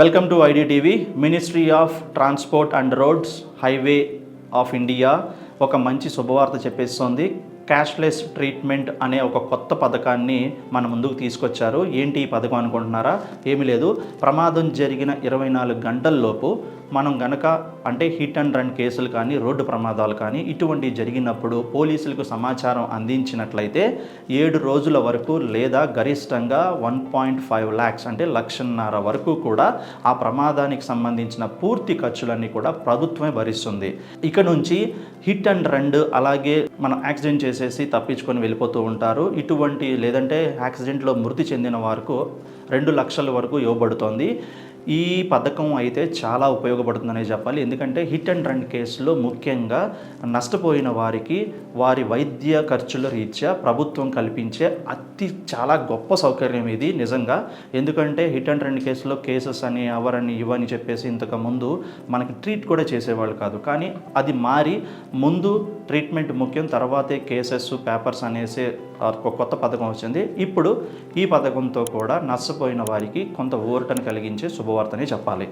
Welcome to IDTV ministry of transport and roads highway of India ఒక మంచి శుభవార్త చెప్పేస్తోంది. Cashless treatment అనే ఒక కొత్త పథకాన్ని మన ముందుకు తీసుకొచ్చారు. ఏంటి ఈ పథకం అనుకుంటున్నారా? ఏమీ లేదు. ప్రమాదం జరిగిన ఇరవై నాలుగు గంటల్లోపు మనం గనక అంటే హిట్ అండ్ రన్ కేసులు కానీ రోడ్డు ప్రమాదాలు కానీ ఇటువంటివి జరిగినప్పుడు పోలీసులకు సమాచారం అందించినట్లయితే ఏడు రోజుల వరకు లేదా గరిష్టంగా వన్ పాయింట్ ఫైవ్ ల్యాక్స్ అంటే లక్షన్నర వరకు కూడా ఆ ప్రమాదానికి సంబంధించిన పూర్తి ఖర్చులన్నీ కూడా ప్రభుత్వమే భరిస్తుంది. ఇక నుంచి హిట్ అండ్ రన్ అలాగే మనం యాక్సిడెంట్ చేసి చేసేసి తప్పించుకొని వెళ్ళిపోతూ ఉంటారు. ఇటువంటి లేదంటే యాక్సిడెంట్లో మృతి చెందిన వారికి రెండు లక్షల వరకు ఇవ్వబడుతోంది. ఈ పథకం అయితే చాలా ఉపయోగపడుతుందనే చెప్పాలి. ఎందుకంటే హిట్ అండ్ రన్ కేసులో ముఖ్యంగా నష్టపోయిన వారికి వారి వైద్య ఖర్చుల రీత్యా ప్రభుత్వం కల్పించే అతి చాలా గొప్ప సౌకర్యం ఇది నిజంగా. ఎందుకంటే హిట్ అండ్ రన్ కేసులో కేసెస్ అని అవరని ఇవని చెప్పేసి ఇంతకు ముందు మనకి ట్రీట్ కూడా చేసేవాళ్ళు కాదు. కానీ అది మారి ముందు ట్రీట్మెంట్ ముఖ్యం తర్వాతే కేసెస్ పేపర్స్ అనేసి ఒక కొత్త పథకం వచ్చింది. ఇప్పుడు ఈ పథకంతో కూడా నష్టపోయిన వారికి కొంత ఊరటను కలిగించే శుభవార్తనే చెప్పాలి.